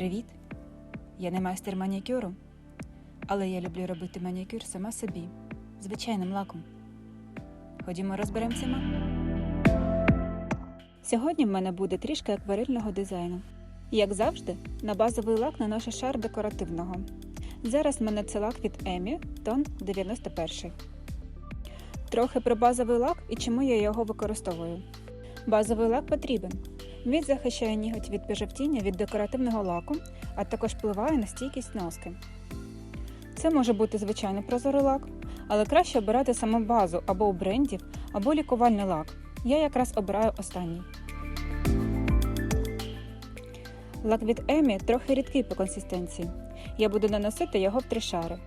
Привіт! Я не майстер манікюру, але я люблю робити манікюр сама собі, звичайним лаком. Ходімо розберемося. Сьогодні в мене буде трішки акварельного дизайну. Як завжди, на базовий лак наношу шар декоративного. Зараз в мене це лак від Емі, тон 91. Трохи про базовий лак і чому я його використовую. Базовий лак потрібен. Він захищає ніготь від пожовтіння від декоративного лаку, а також впливає на стійкість носки. Це може бути звичайний прозорий лак, але краще обирати саме базу або у брендів, або лікувальний лак. Я якраз обираю останній. Лак від Емі трохи рідкий по консистенції. Я буду наносити його в три шари.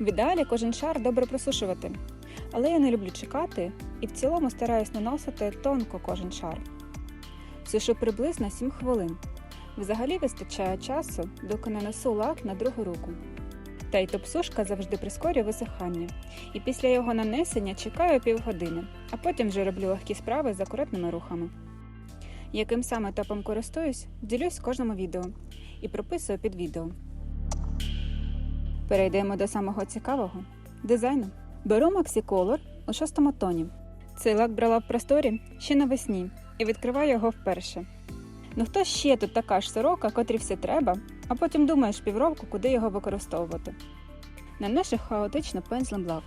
В ідеалі кожен шар добре просушувати, але я не люблю чекати і в цілому стараюсь наносити тонко кожен шар. Сушу приблизно 7 хвилин. Взагалі вистачає часу, доки нанесу лак на другу руку. Та й топ-сушка завжди прискорює висихання, і після його нанесення чекаю півгодини, а потім вже роблю легкі справи з акуратними рухами. Яким саме топом користуюсь, ділюсь в кожному відео і прописую під відео. Перейдемо до самого цікавого дизайну. Беру Maxi Color у шостому тоні. Цей лак брала в просторі ще навесні і відкриваю його вперше. Ну хто ще тут така ж сорока, котрі все треба, а потім думаєш півроку, куди його використовувати. Наношу хаотично пензлем лак.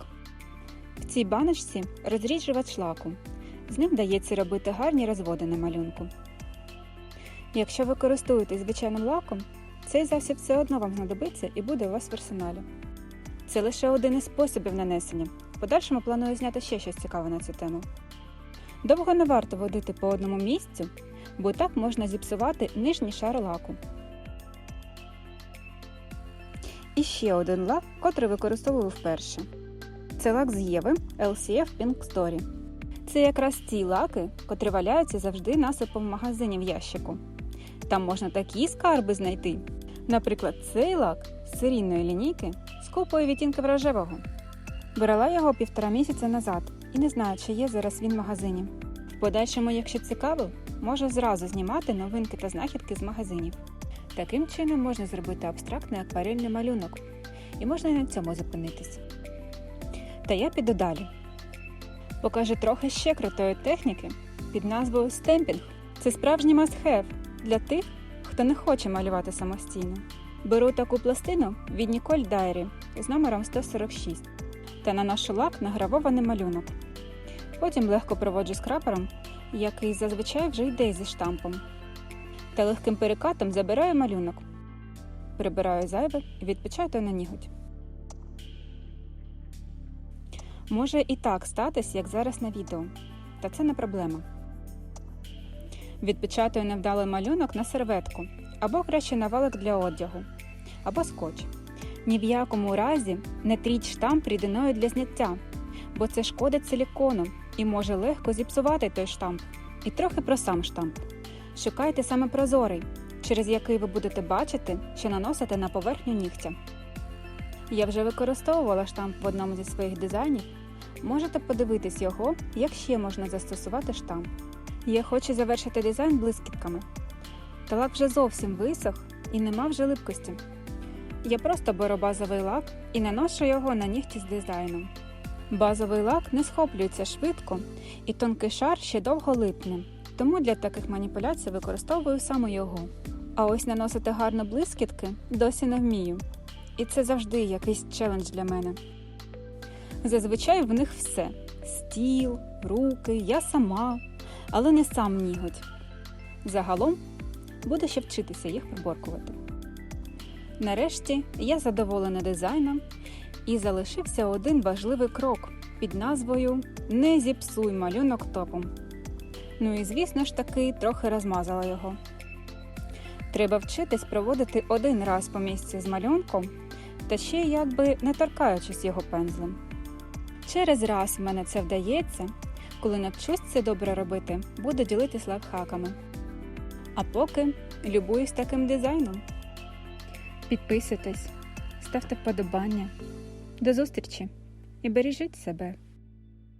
В цій баночці розріджувач лаку. З ним вдається робити гарні розводи на малюнку. Якщо ви користуєтесь звичайним лаком, цей засіб все одно вам знадобиться і буде у вас в арсеналі. Це лише один із способів нанесення. В подальшому планую зняти ще щось цікаве на цю тему. Довго не варто водити по одному місцю, бо так можна зіпсувати нижній шар лаку. І ще один лак, котрий використовую вперше. Це лак з Єви LCF Pink Story. Це якраз ті лаки, котрі валяються завжди насипом в магазині в ящику. Там можна такі скарби знайти. Наприклад, цей лак з серійної лінійки з купою відтінків рожевого. Брала його півтора місяця назад не знаю, чи є зараз він в магазині. В подальшому, якщо цікаво, можу зразу знімати новинки та знахідки з магазинів. Таким чином можна зробити абстрактний акварельний малюнок, і можна і на цьому зупинитись. Та я піду далі. Покажу трохи ще крутої техніки під назвою стемпінг. Це справжній must-have для тих, хто не хоче малювати самостійно. Беру таку пластину від Nicole Diary з номером 146 та наношу лак на гравований малюнок. Потім легко проводжу скрапером, який зазвичай вже йде зі штампом. Та легким перекатом забираю малюнок. Прибираю зайве і відпечатаю на ніготь. Може і так статись, як зараз на відео, та це не проблема. Відпечатаю невдалий малюнок на серветку або краще на валик для одягу, або скотч. Ні в якому разі не тріть штамп рідиною для зняття, бо це шкодить силікону і може легко зіпсувати той штамп. І трохи про сам штамп. Шукайте саме прозорий, через який ви будете бачити, що наносите на поверхню нігтя. Я вже використовувала штамп в одному зі своїх дизайнів. Можете подивитись його, як ще можна застосувати штамп. Я хочу завершити дизайн блискітками. Та лак вже зовсім висох і нема вже липкості. Я просто беру базовий лак і наношу його на нігті з дизайном. Базовий лак не схоплюється швидко і тонкий шар ще довго липне, тому для таких маніпуляцій використовую саме його. А ось наносити гарно блискітки досі не вмію. І це завжди якийсь челендж для мене. Зазвичай в них все: стіл, руки, я сама, але не сам ніготь. Загалом буду ще вчитися їх приборкувати. Нарешті я задоволена дизайном і залишився один важливий крок під назвою Не зіпсуй малюнок топом. Ну і звісно ж таки трохи розмазала його. Треба вчитись проводити один раз по місці з малюнком, та ще якби не торкаючись його пензлем. Через раз в мене це вдається, коли навчусь це добре робити, буду ділитись лайфхаками. А поки любуюсь таким дизайном. Підписуйтесь, ставте вподобання. До зустрічі і бережіть себе!